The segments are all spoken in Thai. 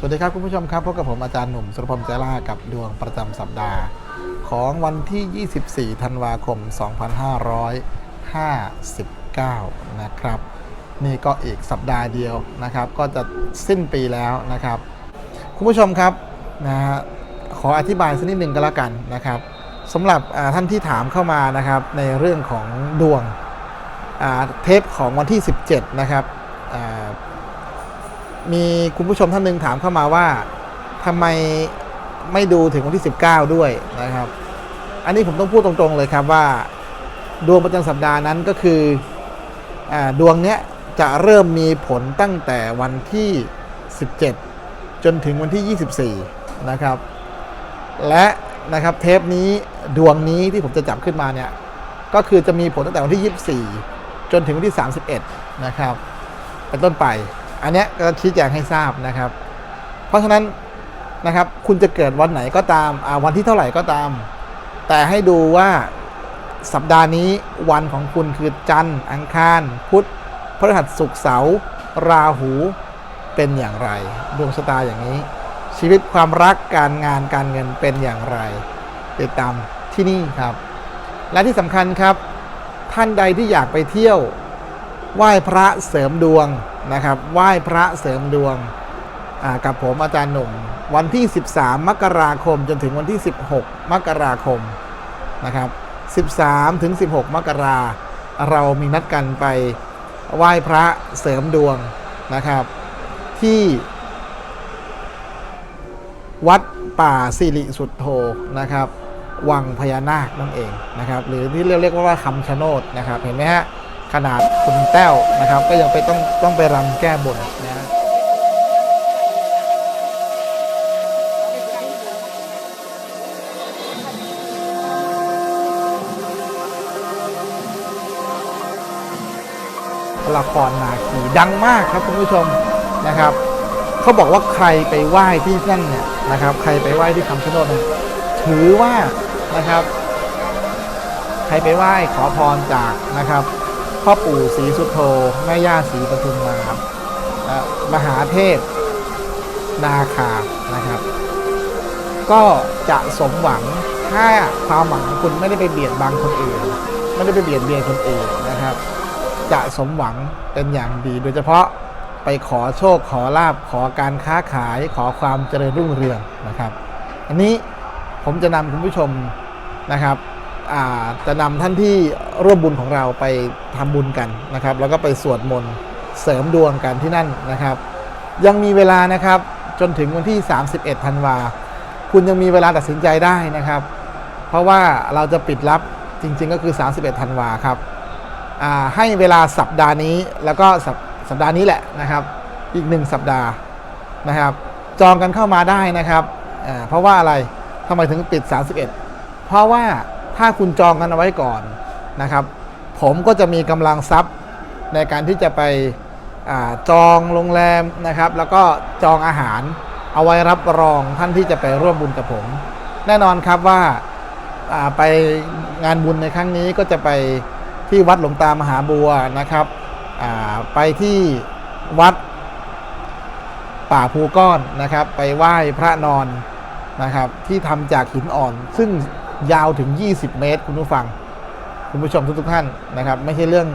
สวัสดีครับคุณผู้ชมครับพบกับผมอาจารย์หนุ่มสุรพลใจล่ากับดวงประจำสัปดาห์ ของวันที่ 24 ธันวาคม 2559 นะครับ นี่ก็อีกสัปดาห์เดียวนะครับ ก็จะสิ้นปีแล้วนะครับ คุณผู้ชมครับนะฮะขออธิบายสักนิดหนึ่งก็แล้วกันนะครับสำหรับท่านที่ถามเข้ามานะครับในเรื่องของดวงเทปของวันที่ 17 นะครับ มีคุณผู้ชมท่านหนึ่งถามเข้ามาว่าทำไมไม่ดูถึงวันที่ 19 ด้วยนะครับ อันนี้ผมต้องพูดตรงๆเลยครับว่า ดวงประจำสัปดาห์นั้นก็คืออดวงเนี้ยจะเริ่มมีผลตั้งแต่วันที่ 17 จนถึงวันที่ 24 นะครับ และนะครับเทปนี้ดวงนี้ที่ผมจะจับขึ้นมาเนี่ยก็คือจะมีผลตั้งแต่วันที่ 24 จนถึงวันที่ 31 นะครับเป็นต้นไป อันนี้ก็ชี้แจงให้ทราบนะครับ เพราะฉะนั้นนะครับ คุณจะเกิดวันไหนก็ตามวันที่เท่าไหร่ก็ตาม แต่ให้ดูว่าสัปดาห์นี้วันของคุณคือจันทร์อังคาร พุธพฤหัสศุกร์เสาร์ราหูเป็นอย่างไร ดวงชะตาอย่างนี้ ชีวิตความรักการงานการเงินเป็นอย่างไร ติดตามที่นี่ครับ และที่สำคัญครับ ท่านใดที่อยากไปเที่ยว ไหว้พระเสริมดวงนะครับ ไหว้พระเสริมดวงกับผมอาจารย์หนุ่ม วันที่ 13 มกราคมจนถึงวันที่ 16 มกราคมนะครับ 13 ถึง 16 มกราเรามีนัดกันไปไหว้พระเสริมดวงนะครับ ที่วัดป่าสิริสุทโธนะครับ วังพญานาคนั่นเองนะครับ หรือที่เรียกว่าคำชะโนดนะครับ เห็นไหมฮะ ขนาดคุณแต้วนะครับ ก็ยังไปต้องต้องไปรำแก้บนนะฮะละครนาคีดังมากครับคุณผู้ชมนะครับเขาบอกว่าใครไปไหว้ที่นั่นเนี่ยนะครับ ใครไปไหว้ที่คำชะโนดเนี่ยถือว่านะครับ ใครไปไหว้ขอพรจากนะครับ พ่อปู่ศรีสุโธแม่ย่าศรีปทุมมาและมหาเทพ นาคานะครับ ก็จะสมหวังถ้าความหวังของคุณไม่ได้ไปเบียดบังคนอื่น ไม่ได้ไปเบียดเบียนคนอื่นนะครับ จะสมหวังเป็นอย่างดี โดยเฉพาะไปขอโชคขอลาบขอการค้าขายขอความเจริญรุ่งเรืองนะครับ อันนี้ผมจะนำคุณผู้ชมนะครับ จะนำท่านที่ร่วมบุญของเราไปทำบุญกันนะครับ แล้วก็ไปสวดมนต์เสริมดวงกันที่นั่นนะครับ ยังมีเวลานะครับจนถึงวันที่ 31ธันวาคุณยังมีเวลาตัดสินใจได้นะครับ เพราะว่าเราจะปิดรับจริง ๆ ก็คือ 31ธันวาครับให้เวลาสัปดาห์นี้แล้วก็สัปสัปดาห์นี้แหละนะครับ อีกหนึ่งสัปดาห์นะครับ จองกันเข้ามาได้นะครับเพราะว่าอะไรทำไมถึงปิด 31 เพราะว่า ถ้าคุณจองกันเอาไว้ก่อนนะครับ ผมก็จะมีกำลังทรัพย์ในการที่จะไปอจองโรงแรมนะครับ แล้วก็จองอาหารเอาไว้รับรองท่านที่จะไปร่วมบุญกับผม แน่นอนครับว่าาไปงานบุญในครั้งนี้ก็จะไปที่วัดหลวงตามหาบัวนะครับไปที่วัดป่าภูก้อนนะครับ ไปไหว้พระนอนนะครับ ที่ทำจากหินอ่อน ซึ่ง ยาวถึง 20 เมตร คุณผู้ฟัง คุณผู้ชมทุกๆท่านนะครับ ไม่ใช่เรื่อง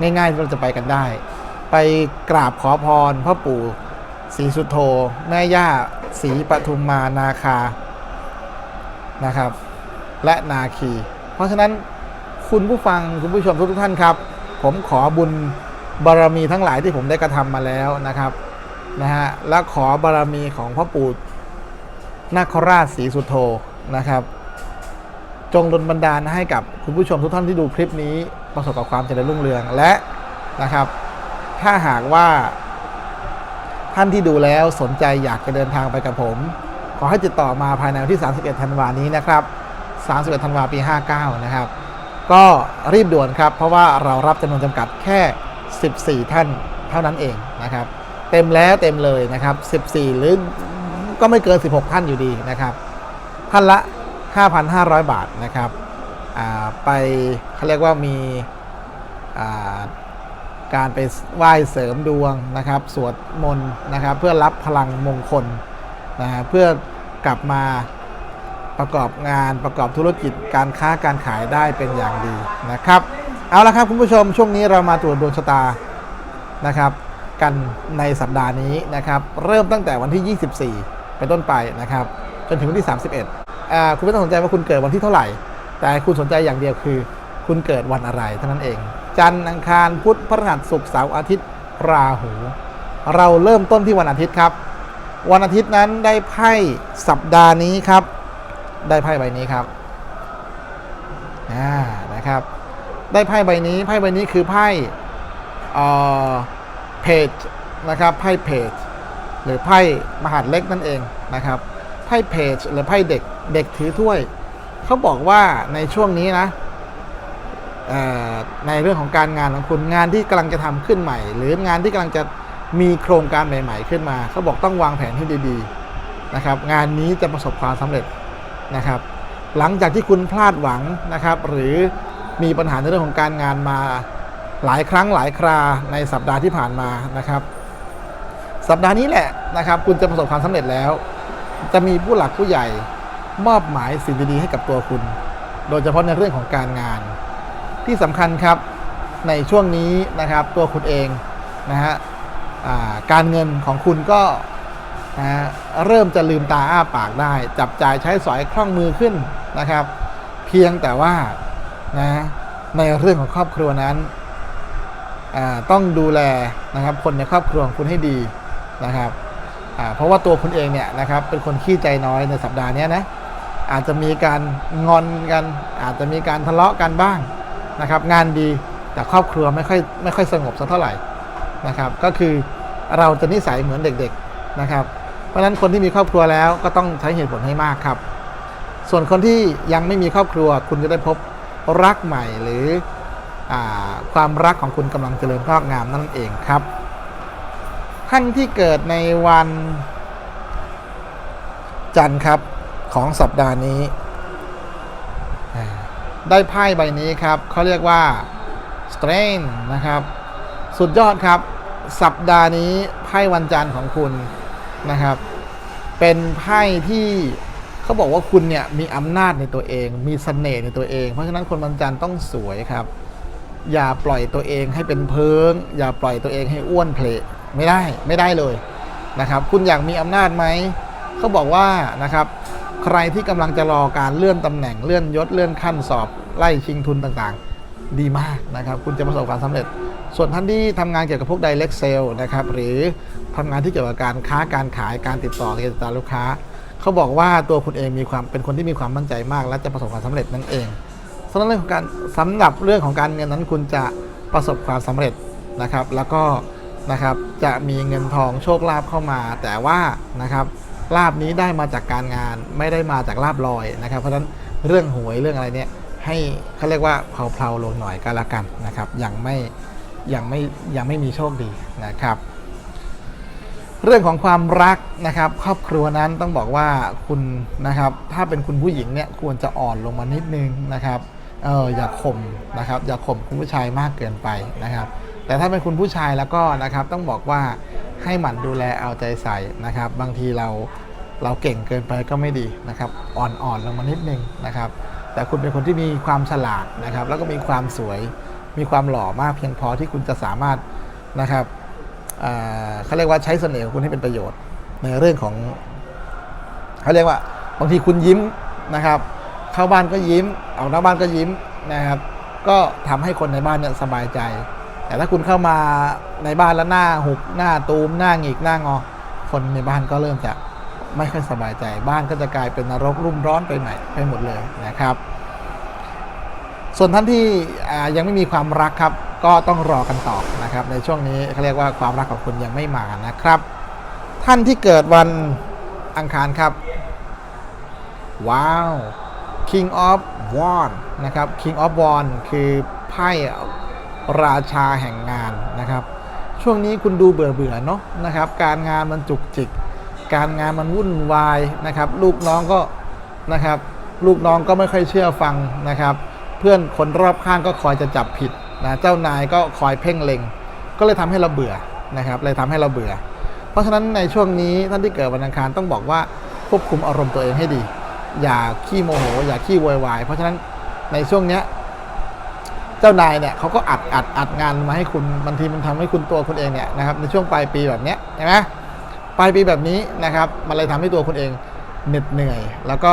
ง่ายๆที่เราจะไปกันได้ ไปกราบขอพรพ่อปู่ศรีสุโธแม่ย่าศรีปทุมมานาคานะครับ และนาคี เพราะฉะนั้นคุณผู้ฟังคุณผู้ชมทุกๆท่านครับ ผมขอบุญบารมีทั้งหลายที่ผมได้กระทำมาแล้วนะครับนะฮะและขอบารมีของพ่อปู่นาคราชศรีสุโธนะครับ จงดลบันดาลให้กับคุณผู้ชมทุกท่านที่ดูคลิปนี้ประสบกับความเจริญรุ่งเรืองและนะครับ ถ้าหากว่าท่านที่ดูแล้วสนใจอยากจะเดินทางไปกับผม ขอให้ติดต่อมาภายในวันที่ 31 ธันวานี้นะครับ 31 ธันวาปี 59 นะครับ ก็รีบด่วนครับ เพราะว่าเรารับจำนวนจำกัดแค่ 14 ท่านเท่านั้นเองนะครับ เต็มแล้วเต็มเลยนะครับ 14 หรือก็ไม่เกิน 16 ท่านอยู่ดีนะครับ ท่านละ 5,500 บาทนะครับไปเขาเรียกว่ามีการไปไหว้เสริมดวงนะครับ สวดมนต์นะครับ เพื่อรับพลังมงคลนะเพื่อกลับมาประกอบงานประกอบธุรกิจการค้าการขายได้เป็นอย่างดีนะครับ เอาละครับคุณผู้ชมช่วงนี้เรามาตรวจดวงชะตานะครับ กันในสัปดาห์นี้นะครับ เริ่มตั้งแต่วันที่ 24 เป็นต้นไปนะครับ จนถึงวันที่ 31อ่า คุณไม่ต้องสนใจว่าคุณเกิดวันที่เท่าไหร่ แต่คุณสนใจอย่างเดียวคือ คุณเกิดวันอะไรเท่านั้นเอง จันทร์อังคารพุธพฤหัสศุกร์เสาร์อาทิตย์ราหู เราเริ่มต้นที่วันอาทิตย์ครับ วันอาทิตย์นั้นได้ไพ่สัปดาห์นี้ครับ ได้ไพ่ใบนี้ครับนะครับ ได้ไพ่ใบนี้ไพ่ใบนี้คือไพ่เพจนะครับไพ่เพจหรือไพ่มหาดเล็กนั่นเองนะครับไพ่เพจหรือไพ่เด็ก เด็กถือถ้วย เขาบอกว่าในช่วงนี้นะในเรื่องของการงานของคุณงานที่กำลังจะทำขึ้นใหม่ หรืองานที่กำลังจะมีโครงการใหม่ ๆ ขึ้นมา เขาบอกต้องวางแผนให้ดีๆนะครับ งานนี้จะประสบความสำเร็จนะครับ หลังจากที่คุณพลาดหวังนะครับ หรือมีปัญหาในเรื่องของการงานมาหลายครั้งหลายคราในสัปดาห์ที่ผ่านมานะครับ สัปดาห์นี้แหละนะครับ คุณจะประสบความสำเร็จแล้ว จะมีผู้หลักผู้ใหญ่ มอบหมายสิ่งดีๆให้กับตัวคุณ โดยเฉพาะในเรื่องของการงาน ที่สำคัญครับในช่วงนี้นะครับตัวคุณเองนะฮะการเงินของคุณก็นะฮะเริ่มจะลืมตาอ้าปากได้ จับจ่ายใช้สอยคล่องมือขึ้นนะครับ เพียงแต่ว่านะในเรื่องของครอบครัวนั้นต้องดูแลนะครับคนในครอบครัวของคุณให้ดีนะครับเพราะว่าตัวคุณเองเนี่ยนะครับเป็นคนขี้ใจน้อยในสัปดาห์นี้นะ อาจจะมีการงอนกัน อาจจะมีการทะเลาะกันบ้างนะครับ งานดีแต่ครอบครัวไม่ค่อยไม่ค่อยสงบสักเท่าไหร่นะครับ ก็คือเราจะนิสัยเหมือนเด็กๆนะครับ เพราะฉะนั้นคนที่มีครอบครัวแล้วก็ต้องใช้เหตุผลให้มากครับ ส่วนคนที่ยังไม่มีครอบครัว คุณจะได้พบรักใหม่หรืออความรักของคุณกำลังเจริญงอกงามนั่นเองครับท่านที่เกิดในวันจันทร์ครับ ของสัปดาห์นี้ ได้ไพ่ใบนี้ครับเขาเรียกว่า strain นะครับ สุดยอดครับ สัปดาห์นี้ไพ่วันจันทร์ของคุณนะครับ เป็นไพ่ที่เขาบอกว่าคุณเนี่ยมีอำนาจในตัวเอง มีเสน่ห์ในตัวเอง เพราะฉะนั้นคนวันจันทร์ต้องสวยครับ อย่าปล่อยตัวเองให้เป็นเพิง อย่าปล่อยตัวเองให้อ้วนเพลไม่ได้ไม่ได้เลยนะครับ คุณอยากมีอำนาจไหมเขาบอกว่านะครับ ใครที่กำลังจะรอการเลื่อนตำแหน่งเลื่อนยศเลื่อนขั้นสอบไล่ชิงทุนต่างๆ ดีมากนะครับ คุณจะประสบความสำเร็จ ส่วนท่านที่ทำงานเกี่ยวกับพวก direct sale นะครับหรือทำงานที่เกี่ยวกับการค้าการขายการติดต่อกับลูกค้า เขาบอกว่าตัวคุณเองมีความเป็นคนที่มีความมั่นใจมาก และจะประสบความสำเร็จนั่นเองสำหรับเรื่องของการสำหรับเรื่องของการเงินนั้นคุณจะประสบความสำเร็จนะครับ แล้วก็นะครับจะมีเงินทองโชคลาภเข้ามาแต่ว่านะครับ ลาบนี้ได้มาจากการงานไม่ได้มาจากลาบลอยนะครับ เพราะฉะนั้นเรื่องหวยเรื่องอะไรเนี่ยให้เขาเรียกว่าเพลาๆลงหน่อยก็แล้วกันนะครับยังไม่ยังไม่ยังไม่มีโชคดีนะครับ เรื่องของความรักนะครับ ครอบครัวนั้นต้องบอกว่าคุณนะครับ ถ้าเป็นคุณผู้หญิงเนี่ยควรจะอ่อนลงมานิดนึงนะครับเอออย่าข่มนะครับ อย่าข่มคุณผู้ชายมากเกินไปนะครับ แต่ถ้าเป็นคุณผู้ชายแล้วก็นะครับ ต้องบอกว่า ให้หมั่นดูแลเอาใจใส่นะครับ บางทีเราเราเก่งเกินไปก็ไม่ดีนะครับอ่อนๆลงมานิดนึงนะครับ แต่คุณเป็นคนที่มีความฉลาดนะครับ แล้วก็มีความสวย มีความหล่อมากเพียงพอที่คุณจะสามารถนะครับเขาเรียกว่าใช้เสน่ห์ของคุณให้เป็นประโยชน์ ในเรื่องของเขาเรียกว่าบางทีคุณยิ้มนะครับ เข้าบ้านก็ยิ้มออกนอกบ้านก็ยิ้มนะครับ ก็ทำให้คนในบ้านเนี่ยสบายใจ แต่ถ้าคุณเข้ามาในบ้านแล้วหน้าหุบหน้าตูมหน้าหงิกหน้างอ คนในบ้านก็เริ่มจะไม่ค่อยสบายใจบ้านก็จะกลายเป็นนรกรุ่มร้อนไปใหม่ไปหมดเลยนะครับ ส่วนท่านที่ยังไม่มีความรักครับ ก็ต้องรอกันต่อนะครับ ในช่วงนี้เขาเรียกว่าความรักของคุณยังไม่มานะครับ ท่านที่เกิดวันอังคารครับ ว้าว King of Wand นะครับ King of Wand คือไพ่ ราชาแห่งงานนะครับ ช่วงนี้คุณดูเบื่อเบื่อเนาะนะครับ การงานมันจุกจิก การงานมันวุ่นวายนะครับ ลูกน้องก็นะครับ ลูกน้องก็ไม่ค่อยเชื่อฟังนะครับ เพื่อนคนรอบข้างก็คอยจะจับผิดนะเจ้านายก็คอยเพ่งเล็ง ก็เลยทำให้เราเบื่อนะครับเลยทำให้เราเบื่อ เพราะฉะนั้นในช่วงนี้ท่านที่เกิดวันอังคารต้องบอกว่าควบคุมอารมณ์ตัวเองให้ดี อย่าขี้โมโห อย่าขี้โวยวาย เพราะฉะนั้นในช่วงเนี้ย เจ้านายเนี่ยเขาก็อัดอัดอัดงานมาให้คุณบางทีมันทำให้คุณตัวคุณเองเนี่ยนะครับในช่วงปลายปีแบบเนี้ยใช่ไหมปลายปีแบบนี้นะครับมันเลยทำให้ตัวคุณเองเหน็ดเหนื่อย แล้วก็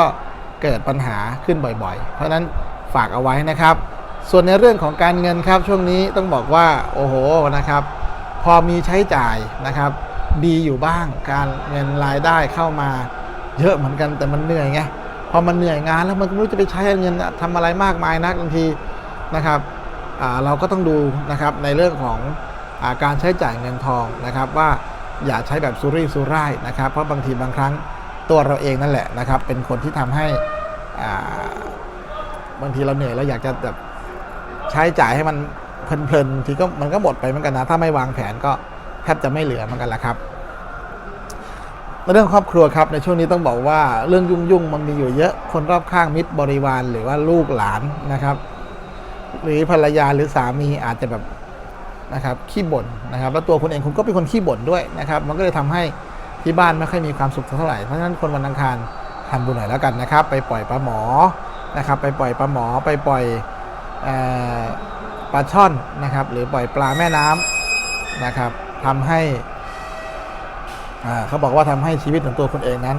เกิดปัญหาขึ้นบ่อยๆ เพราะฉะนั้นฝากเอาไว้นะครับ ส่วนในเรื่องของการเงินครับช่วงนี้ต้องบอกว่าโอ้โหนะครับ พอมีใช้จ่ายนะครับ ดีอยู่บ้างการเงินรายได้เข้ามาเยอะเหมือนกันแต่มันเหนื่อยไงพอมันเหนื่อยงานแล้วมันก็ไม่รู้จะไปใช้เงินทำอะไรมากมายนักบางทีนะครับ เราก็ต้องดูนะครับในเรื่องของอาการใช้จ่ายเงินทองนะครับว่าอย่าใช้แบบสุรุ่ยสุร่ายนะครับ เพราะบางทีบางครั้งตัวเราเองนั่นแหละนะครับ เป็นคนที่ทำให้บางทีเราเหนื่อยเราอยากจะแบบใช้จ่ายให้มันเพลินๆทีก็มันก็หมดไปเหมือนกันนะถ้าไม่วางแผนก็แทบจะไม่เหลือเหมือนกันละครับในเรื่องครอบครัวครับในช่วงนี้ต้องบอกว่าเรื่องยุ่งๆมันมีอยู่เยอะคนรอบข้างมิตรบริวารหรือว่าลูกหลานนะครับ หรือภรรยาหรือสามีอาจจะแบบนะครับขี้บ่นนะครับแล้วตัวคุณเองคุณก็เป็นคนขี้บ่นด้วยนะครับ มันก็เลยทำให้ที่บ้านไม่ค่อยมีความสุขเท่าไหร่เพราะฉะนั้นคนวันอังคารทำบุญหน่อยแล้วกันนะครับ ไปปล่อยปลาหมอนะครับ ไปปล่อยปลาหมอไปปล่อยปลาช่อนนะครับ หรือปล่อยปลาแม่น้ำนะครับทำให้เขาบอกว่าทำให้ชีวิตของตัวคุณเองนั้น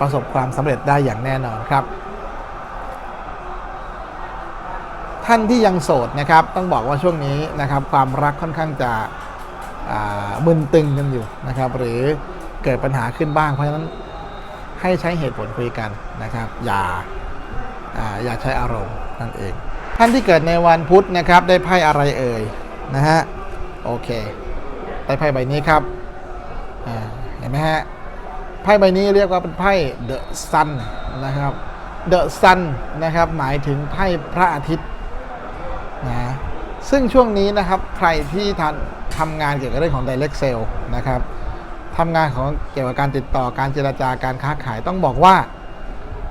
ประสบความสำเร็จได้อย่างแน่นอนครับ ท่านที่ยังโสดนะครับ ต้องบอกว่าช่วงนี้นะครับ ความรักค่อนข้างจะมึนตึงกันอยู่นะครับ หรือเกิดปัญหาขึ้นบ้าง เพราะฉะนั้นให้ใช้เหตุผลคุยกันนะครับ อย่าอย่าใช้อารมณ์นั่นเอง ท่านที่เกิดในวันพุธนะครับ ได้ไพ่อะไรเอ่ยนะฮะโอเคได้ไพ่ใบนี้ครับเห็นไหมฮะไพ่ใบนี้เรียกว่าเป็นไพ่ The Sun นะครับ The Sun นะครับหมายถึงไพ่พระอาทิตย์ ซึ่งช่วงนี้นะครับใครที่ทำทำงานเกี่ยวกับเรื่องของ direct sale นะครับทำงานของเกี่ยวกับการติดต่อการเจรจาการค้าขายต้องบอกว่า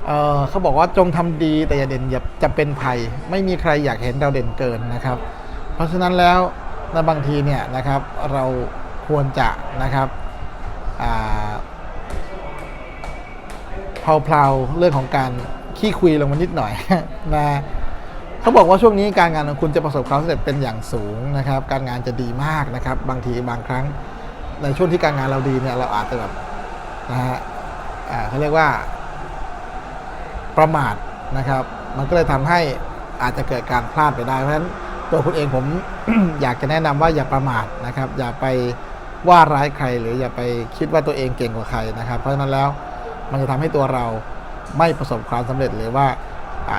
เเขาบอกว่าจงทำดีแต่อย่าเด่นอย่าจะเป็นภัย ไม่มีใครอยากเห็นเราเด่นเกินนะครับ เพราะฉะนั้นแล้วในบางทีเนี่ยนะครับเราควรจะนะครับอ่าเพลาๆเรื่องของการขี้คุยลงมานิดหน่อยนะ เขาบอกว่าช่วงนี้การงานของคุณจะประสบความสำเร็จเป็นอย่างสูงนะครับ การงานจะดีมากนะครับ บางทีบางครั้ง ในช่วงที่การงานเราดีเนี่ยเราอาจจะแบบนะฮะเขาเรียกว่า ประมาทนะครับ มันก็เลยทำให้อาจจะเกิดการพลาดไปได้เพราะฉะนั้นตัวคุณเองผมอยากจะแนะนำว่าอย่าประมาทนะครับ อย่าไปว่าร้ายใครหรืออย่าไปคิดว่าตัวเองเก่งกว่าใครนะครับ เพราะฉะนั้นแล้วมันจะทำให้ตัวเราไม่ประสบความสำเร็จหรือว่า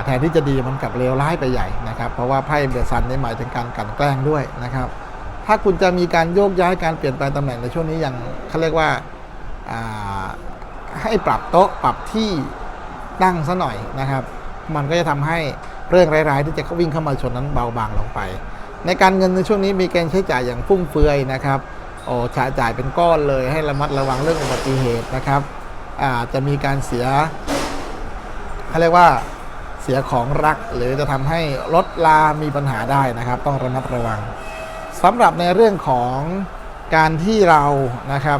แทนที่จะดีมันกลับเลวร้ายไปใหญ่นะครับ เพราะว่าไพ่เดอะซันนี่หมายถึงการกลันแกล้งด้วยนะครับ ถ้าคุณจะมีการโยกย้ายการเปลี่ยนแปลงตำแหน่งในช่วงนี้อยังเขาเรียกว่าาให้ปรับโต๊ะปรับที่ตั้งซะหน่อยนะครับ มันก็จะทำให้เรื่องร้ายๆ ที่จะเขาวิ่งเข้ามาชนนั้นเบาบางลงไป ในการเงินในช่วงนี้มีการใช้จ่ายอย่างฟุ่มเฟือยนะครับโอ้จ่าจ่ายเป็นก้อนเลยให้ระมัดระวังเรื่องอุบัติเหตุนะครับอาจจะมีการเสียเขาเรียกว่า เสียของรัก หรือจะทำให้รถลามีปัญหาได้นะครับ ต้องระมัดระวังสำหรับในเรื่องของการที่เรานะครับ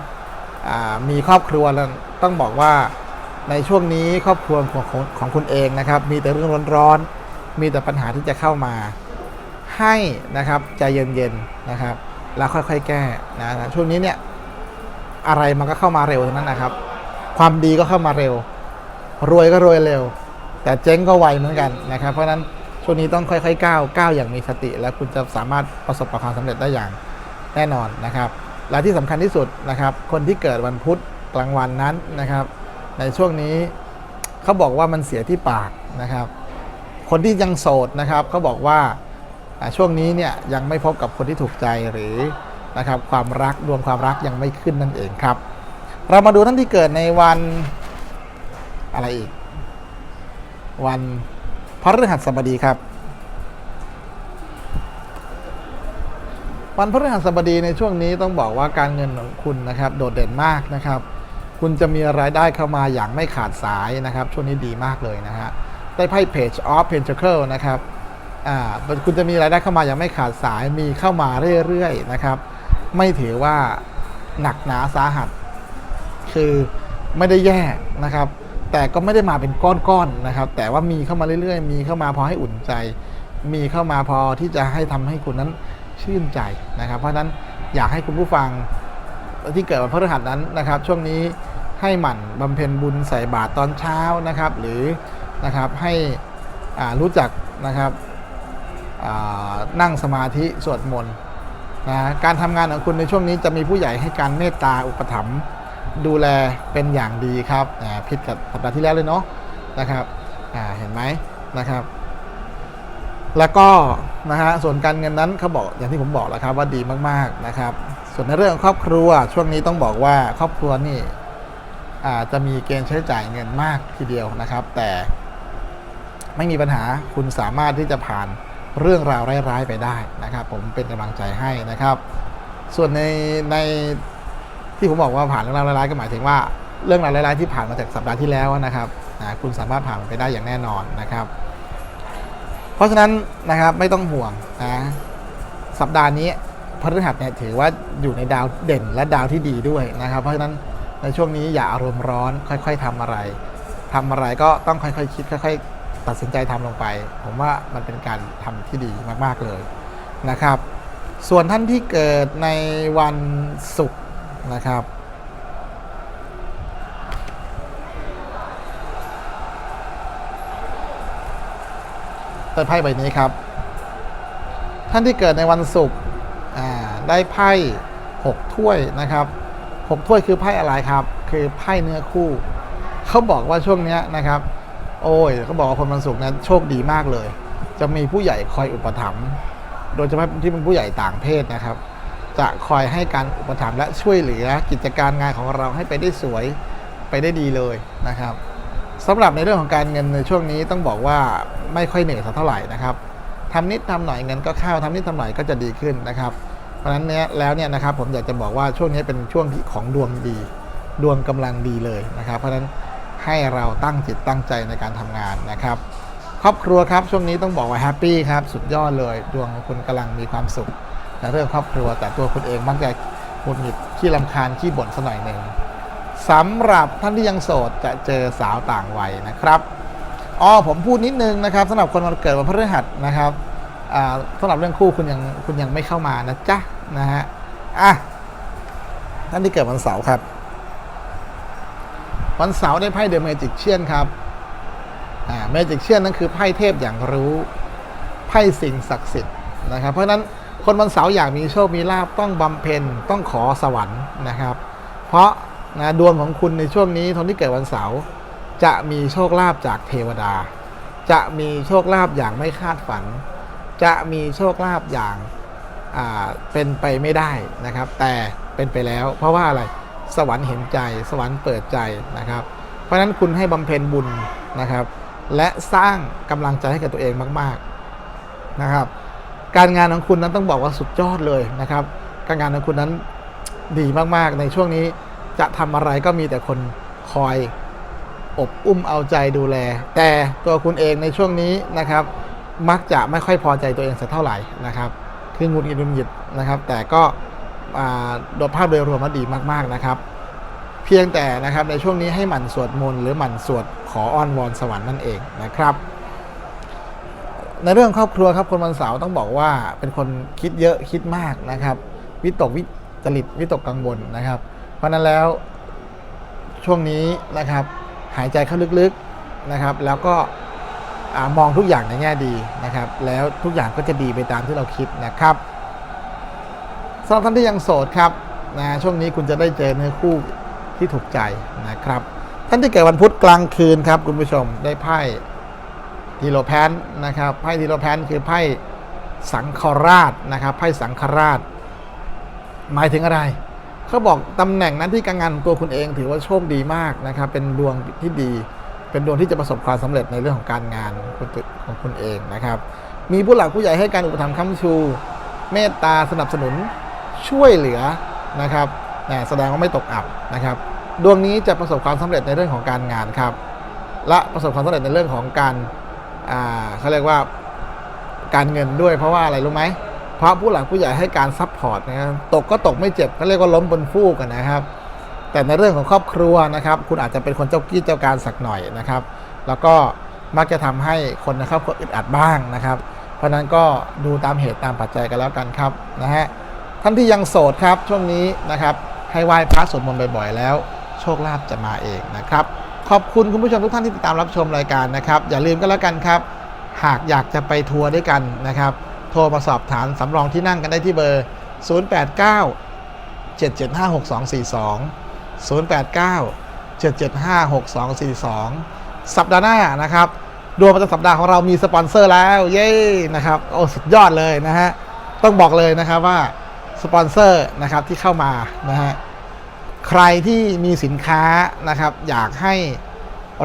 มีครอบครัวแล้วต้องบอกว่าในช่วงนี้ครอบครัวของของของคุณเองนะครับ มีแต่เรื่องร้อนๆมีแต่ปัญหาที่จะเข้ามา ให้นะครับใจเย็นๆนะครับ แล้วค่อยๆแก้นะนะช่วงนี้เนี่ยอะไรมันก็เข้ามาเร็วทั้งนั้นนะครับ ความดีก็เข้ามาเร็ว รวยก็รวยเร็ว แต่เจ๊งก็ไวเหมือนกันนะครับ เพราะฉะนั้นช่วงนี้ต้องค่อยๆก้าวก้าวอย่างมีสติ แล้วคุณจะสามารถประสบความสำเร็จได้อย่างแน่นอนนะครับ และที่สำคัญที่สุดนะครับ คนที่เกิดวันพุธกลางวันนั้นนะครับ ในช่วงนี้เขาบอกว่ามันเสียที่ปากนะครับ คนที่ยังโสดนะครับเขาบอกว่าอ่าช่วงนี้เนี่ยยังไม่พบกับคนที่ถูกใจหรือนะครับความรักดวงความรักยังไม่ขึ้นนั่นเองครับ เรามาดูท่านที่เกิดในวันอะไรอีก วันพฤหัสบดีครับ วันพฤหัสบดีในช่วงนี้ต้องบอกว่าการเงินของคุณนะครับ โดดเด่นมากนะครับ คุณจะมีรายได้เข้ามาอย่างไม่ขาดสายนะครับ ช่วงนี้ดีมากเลยนะฮะได้ไพ่ Page of Pentacle นะครับอ่าคุณจะมีรายได้เข้ามาอย่างไม่ขาดสายมีเข้ามาเรื่อยๆนะครับ ไม่ถือว่าหนักหนาสาหัส คือไม่ได้แย่นะครับ แต่ก็ไม่ได้มาเป็นก้อนๆนะครับ แต่ว่ามีเข้ามาเรื่อยๆ มีเข้ามาพอให้อุ่นใจ มีเข้ามาพอที่จะให้ทำให้คุณนั้นชื่นใจนะครับ เพราะฉะนั้นอยากให้คุณผู้ฟังที่เกิดวันพฤหัสนั้นนะครับ ช่วงนี้ให้หมั่นบำเพ็ญบุญใส่บาตรตอนเช้านะครับ หรือนะครับให้รู้จักนะครับนั่งสมาธิสวดมนต์นะการทำงานของคุณในช่วงนี้จะมีผู้ใหญ่ให้การเมตตาอุปถัมภ์ ดูแลเป็นอย่างดีครับผิดกับสัปดาห์ที่แล้วเลยเนาะนะครับเห็นไหมนะครับ แล้วก็นะฮะส่วนการเงินนั้นเขาบอกอย่างที่ผมบอกแล้วครับว่าดีมากๆนะครับ ส่วนในเรื่องครอบครัวช่วงนี้ต้องบอกว่าครอบครัวนี่อาจะมีเกณฑ์ใช้จ่ายเงินมากทีเดียวนะครับ แต่ไม่มีปัญหาคุณสามารถที่จะผ่านเรื่องราวร้ายๆไปได้นะครับ ผมเป็นกำลังใจให้นะครับ ส่วนในใน ที่ผมบอกว่าผ่านเรื่องราวร้ายๆก็หมายถึงว่าเรื่องราวร้ายๆที่ผ่านมาจากสัปดาห์ที่แล้วนะครับอ่าคุณสามารถผ่านมันไปได้อย่างแน่นอนนะครับ เพราะฉะนั้นนะครับไม่ต้องห่วงนะสัปดาห์นี้พฤหัสเนี่ยถือว่าอยู่ในดาวเด่นและดาวที่ดีด้วยนะครับ เพราะฉะนั้นในช่วงนี้อย่าอารมณ์ร้อนค่อย ๆทำอะไรทำอะไรก็ต้องค่อยๆคิดค่อย ๆ ตัดสินใจทำลงไป ผมว่ามันเป็นการทำที่ดีมากๆเลยนะครับ ส่วนท่านที่เกิดในวันศุกร์ นะครับ ได้ไพ่ใบนี้ครับ ท่านที่เกิดในวันศุกร์ได้ไพ่หกถ้วยนะครับหกถ้วยคือไพ่อะไรครับ คือไพ่เนื้อคู่ เขาบอกว่าช่วงนี้นะครับ โอ้ยเขาบอกว่าคนวันศุกร์นั้นโชคดีมากเลย จะมีผู้ใหญ่คอยอุปถัมภ์โดยเฉพาะที่เป็นผู้ใหญ่ต่างเพศนะครับ จะคอยให้การอุปถัมภ์และช่วยเหลือกิจการงานของเราให้ไปได้สวยไปได้ดีเลยนะครับสำหรับในเรื่องของการเงินในช่วงนี้ต้องบอกว่าไม่ค่อยเหนื่อยสักเท่าไหร่นะครับทำนิดทำหน่อยเงินก็เข้าทำนิดทำหน่อยก็จะดีขึ้นนะครับ เพราะฉะนั้นเนี้ยแล้วเนี่ยนะครับผมอยากจะบอกว่าช่วงนี้เป็นช่วงที่ของดวงดีดวงกำลังดีเลยนะครับ เพราะฉะนั้นให้เราตั้งจิตตั้งใจในการทำงานนะครับ ครอบครัวครับช่วงนี้ต้องบอกว่าแฮปปี้ครับสุดยอดเลย ดวงของคุณกำลังมีความสุข ในเรื่องครอบครัว แต่ตัวคุณเองมักจะหงุดหงิดขี้ลำคาญขี้บ่นสักหน่อยหนึ่งสำหรับท่านที่ยังโสดจะเจอสาวต่างวัยนะครับอ๋อผมพูดนิดนึงนะครับสำหรับคนวันเกิดวันพฤหัสนะครับสำหรับเรื่องคู่คุณยังคุณยังไม่เข้ามานะจ๊ะนะฮะอะท่านที่เกิดวันเสาร์ครับ วันเสาร์ได้ไพ่เดอะเมจิกเชียนครับอ่าเมจิกเชียนนั่นคือไพ่เทพอย่างรู้ไพ่สิ่งศักดิ์สิทธิ์นะครับ เพราะฉะนั้น คนวันเสาร์อยากมีโชคมีลาบต้องบำเพ็ญต้องขอสวรรค์นะครับ เพราะนะดวงของคุณในช่วงนี้คนที่เกิดวันเสาร์จะมีโชคลาภจากเทวดา จะมีโชคลาภอย่างไม่คาดฝัน จะมีโชคลาภอย่างาเป็นไปไม่ได้นะครับ แต่เป็นไปแล้ว เพราะว่าอะไรสวรรค์เห็นใจ สวรรค์เปิดใจนะครับ เพราะฉะนั้นคุณให้บำเพ็ญบุญนะครับ และสร้างกำลังใจให้กับตัวเองมาก ๆนะครับ การงานของคุณนั้นต้องบอกว่าสุดยอดเลยนะครับ การงานของคุณนั้นดีมากๆ ในช่วงนี้จะทำอะไรก็มีแต่คนคอยอบอุ้มเอาใจดูแล แต่ตัวคุณเองในช่วงนี้นะครับ มักจะไม่ค่อยพอใจตัวเองสักเท่าไหร่นะครับ คือหงุดหงิดหงุดหงิดนะครับ แต่ก็อ่าโดยภาพโดยรวมว่าดีมากๆนะครับ เพียงแต่นะครับในช่วงนี้ให้หมั่นสวดมนต์หรือหมั่นสวดขออ้อนวอนสวรรค์นั่นเองนะครับ ในเรื่องครอบครัวครับคนวันเสาร์ต้องบอกว่าเป็นคนคิดเยอะคิดมากนะครับวิตกวิจริตวิตกกังวลนะครับ เพราะนั้นแล้วช่วงนี้นะครับหายใจเข้าลึกๆนะครับ แล้วก็มองทุกอย่างในแง่ดีนะครับ แล้วทุกอย่างก็จะดีไปตามที่เราคิดนะครับสำหรับท่านที่ยังโสดครับนะช่วงนี้คุณจะได้เจอเนื้อคู่ที่ถูกใจนะครับ ท่านที่เกิดวันพุธกลางคืนครับคุณผู้ชมได้ไพ่ ทีโลแพนนะครับไพ่ทีโลแพนคือไพ่สังฆราชนะครับไพ่สังฆราช หมายถึงอะไรเขาบอกตำแหน่งนั้นที่การงานตัวคุณเองถือว่าโชคดีมากนะครับ เป็นดวงที่ดี เป็นดวงที่จะประสบความสำเร็จในเรื่องของการงานของคุณเองนะครับ มีผู้หลักผู้ใหญ่ให้การอุปถัมภ์ค้ำชู เมตตาสนับสนุนช่วยเหลือนะครับแสดงว่าไม่ตกอับนะครับ ดวงนี้จะประสบความสำเร็จในเรื่องของการงานครับ และประสบความสำเร็จในเรื่องของการ อ่าเขาเรียกว่าการเงินด้วยเพราะว่าอะไรรู้ไหมเพราะผู้หลักผู้ใหญ่ให้การซัพพอร์ตนะครับตกก็ตกไม่เจ็บก็เรียกว่าล้มบนฟูกกันนะครับ แต่ในเรื่องของครอบครัวนะครับ คุณอาจจะเป็นคนเจ้ากี้เจ้าการสักหน่อยนะครับ แล้วก็มักจะทำให้คนในครอบครัวอึดอัดบ้างนะครับ เพราะนั้นก็ดูตามเหตุตามปัจจัยกันแล้วกันครับนะฮะท่านที่ยังโสดครับช่วงนี้นะครับ ให้ไหว้พระสวดมนต์บ่อยๆแล้ว โชคลาภจะมาเองนะครับ ขอบคุณคุณผู้ชมทุกท่านที่ติดตามรับชมรายการนะครับ อย่าลืมก็แล้วกันครับ หากอยากจะไปทัวร์ด้วยกันนะครับ โทรมาสอบถามสำรองที่นั่งกันได้ที่เบอร์ 089 7756242 089 7756242 สัปดาห์หน้านะครับดวงประจำสัปดาห์ของเรามีสปอนเซอร์แล้ว เย้นะครับโอ้สุดยอดเลยนะฮะต้องบอกเลยนะครับว่าสปอนเซอร์นะครับที่เข้ามานะฮะ ใครที่มีสินค้านะครับ อยากให้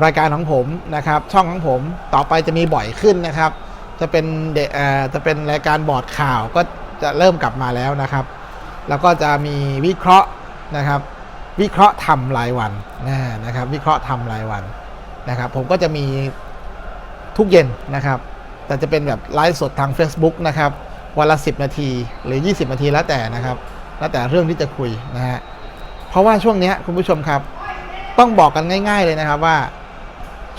รายการของผมนะครับ ช่องของผมต่อไปจะมีบ่อยขึ้นนะครับ จะเป็นเดเอ่อจะเป็นรายการบอร์ดข่าวก็จะเริ่มกลับมาแล้วนะครับ แล้วก็จะมีวิเคราะห์นะครับ วิเคราะห์ทำรายวันนะนะครับ วิเคราะห์ทำรายวันนะครับ ผมก็จะมีทุกเย็นนะครับ แต่จะเป็นแบบไลฟ์สดทาง Facebook นะครับวันละ 10 นาทีหรือ 20 นาทีแล้วแต่นะครับ แล้วแต่เรื่องที่จะคุยนะฮะ เพราะว่าช่วงนี้คุณผู้ชมครับ ต้องบอกกันง่าย ๆเลยนะครับว่า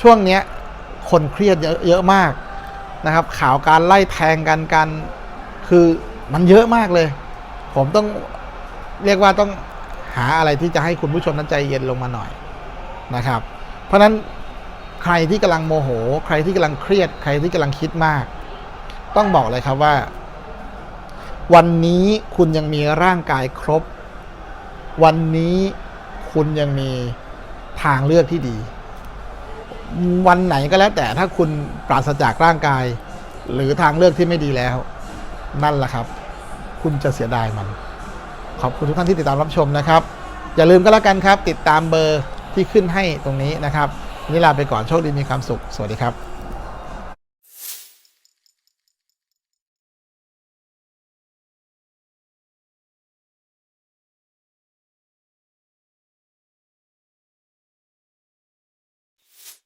ช่วงนี้คนเครียดเยอะยอะมากนะครับ ข่าวการไล่แทงกันกันคือมันเยอะมากเลย ผมต้องเรียกว่าต้องหาอะไรที่จะให้คุณผู้ชมนั้นใจเย็นลงมาหน่อยนะครับ เพราะฉะนั้นใครที่กำลังโมโห ใครที่กำลังเครียด ใครที่กำลังคิดมาก ต้องบอกเลยครับว่า วันนี้คุณยังมีร่างกายครบ วันนี้คุณยังมีทางเลือกที่ดี วันไหนก็แล้วแต่ถ้าคุณปราศจากร่างกาย หรือทางเลือกที่ไม่ดีแล้ว นั่นแหละครับ คุณจะเสียดายมัน ขอบคุณทุกท่านที่ติดตามรับชมนะครับ อย่าลืมก็แล้วกันครับ ติดตามเบอร์ที่ขึ้นให้ตรงนี้นะครับวันนี้ลาไปก่อนโชคดีมีความสุข สวัสดีครับ